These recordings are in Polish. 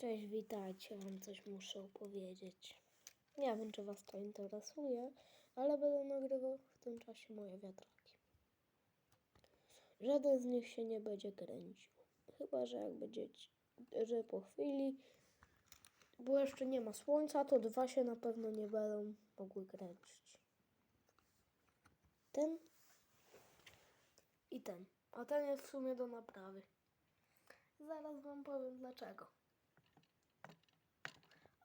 Cześć, witajcie. Wam coś muszę opowiedzieć. Nie wiem, czy Was to interesuje, ale będę nagrywał w tym czasie moje wiatraki. Żaden z nich się nie będzie kręcił. Chyba, że jak będziecie, że po chwili, bo jeszcze nie ma słońca, to dwa się na pewno nie będą mogły kręcić. Ten i ten. A ten jest w sumie do naprawy. Zaraz Wam powiem dlaczego.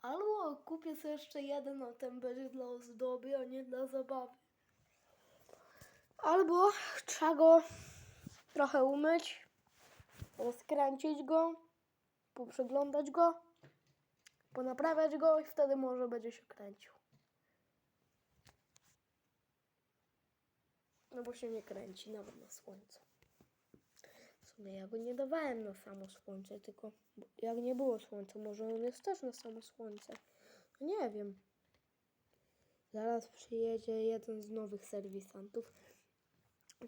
Albo kupię sobie jeszcze jeden, a ten będzie dla ozdoby, a nie dla zabawy. Albo trzeba go trochę umyć, rozkręcić go, poprzeglądać go, ponaprawiać go i wtedy może będzie się kręcił. No bo się nie kręci nawet na słońcu. Sumie ja go nie dawałem na samo słońce, tylko jak nie było słońca, może on jest też na samo słońce. No nie wiem. Zaraz przyjedzie jeden z nowych serwisantów.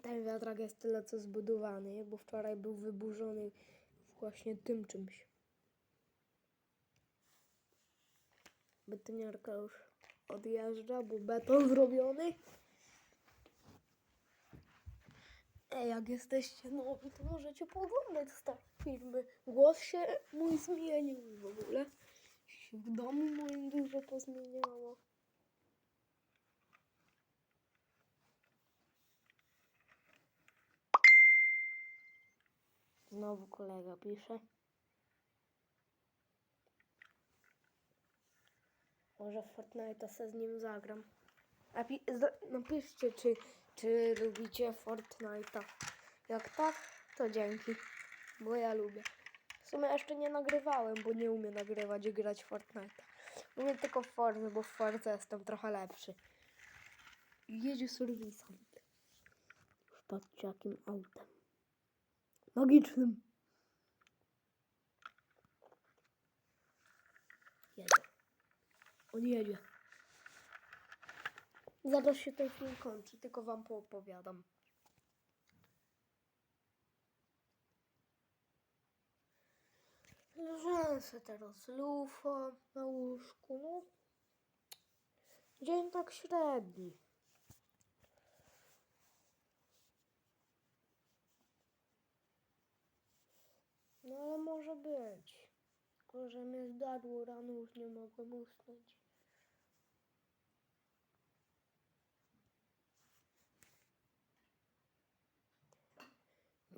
Ten wiatrak jest tyle co zbudowany, bo wczoraj był wyburzony właśnie tym czymś. Betoniarka już odjeżdża, bo beton zrobiony. Jak jesteście nowi, to możecie pooglądać stare filmy. Głos się mój zmienił w ogóle. W domu moim dużo pozmieniało. Znowu kolega pisze. Może w Fortnite'a se z nim zagram. A napiszcie, czy, czy lubicie Fortnite'a. Jak tak, to dzięki, bo ja lubię. W sumie jeszcze nie nagrywałem, bo nie umiem nagrywać i grać Fortnite'a. Umiem tylko Forza, bo w Forza jestem trochę lepszy. Jedzie serwisant. Patrzcie jakim autem. Magicznym. Jedzie. On jedzie. Zaraz się ten film kończy, tylko wam poopowiadam. Leżałem sobie teraz lufo na łóżku, no. Dzień tak średni. No ale może być. Tylko, że mnie zdarło rano, już nie mogłem usnąć.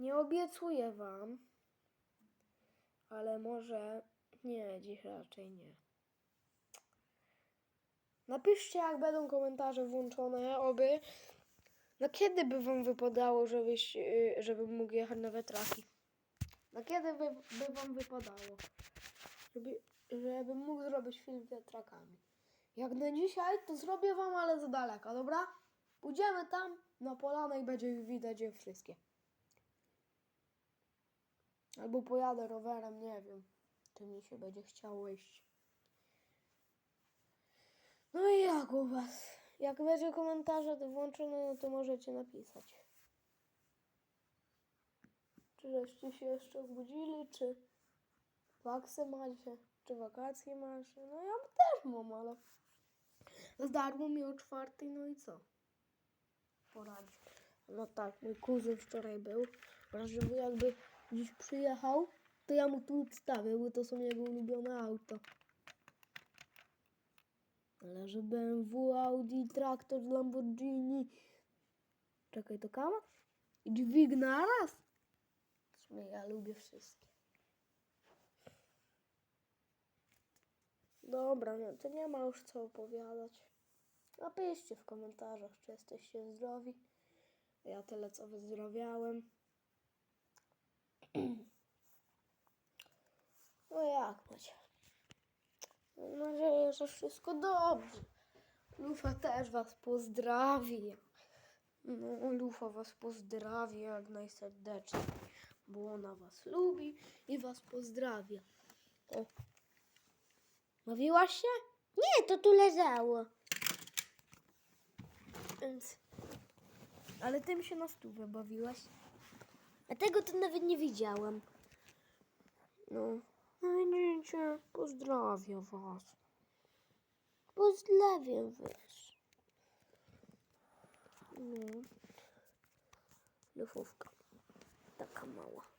Nie obiecuję wam, ale może nie, dziś raczej nie. Napiszcie, jak będą komentarze włączone, oby. Na kiedy by wam wypadało, żebyś, yy, żebym mógł jechać na wiatraki? Na kiedy by, by wam wypadało? Żeby, żebym mógł zrobić film z wiatrakami. Jak na dzisiaj, to zrobię wam, ale z daleka, dobra? Pójdziemy tam na polanę i będzie widać je wszystkie. Albo pojadę rowerem, nie wiem, czy mi się będzie chciało iść. No i jak u was? Jak będzie komentarze włączone, no to możecie napisać. Czy żeście się jeszcze obudzili, czy waksy macie, czy wakacje macie? No ja też mam, ale zdarło mi o czwartej, no i co? Poradzić. No tak, mój kuzyn wczoraj był, żeby jakby dziś przyjechał, to ja mu tu odstawię, bo to są jego ulubione auto. Ale że BMW, Audi, traktor, Lamborghini. Czekaj, to kama? I dźwig naraz? Ja lubię wszystkie. Dobra, no to nie ma już co opowiadać. Napiszcie w komentarzach, czy jesteście zdrowi. Ja tyle co wyzdrowiałem. No jak macie? Mam nadzieję, że wszystko dobrze. Lufa też was pozdrawia. No, Lufa was pozdrawia jak najserdeczniej, bo ona was lubi i was pozdrawia. O. Bawiłaś się? Nie, to tu leżało. Więc... Ale tym się na stówę bawiłaś. A tego to nawet nie widziałam. No, No widzicie, pozdrawiam was. Pozdrawiam was. No. Lufówka. Taka mała.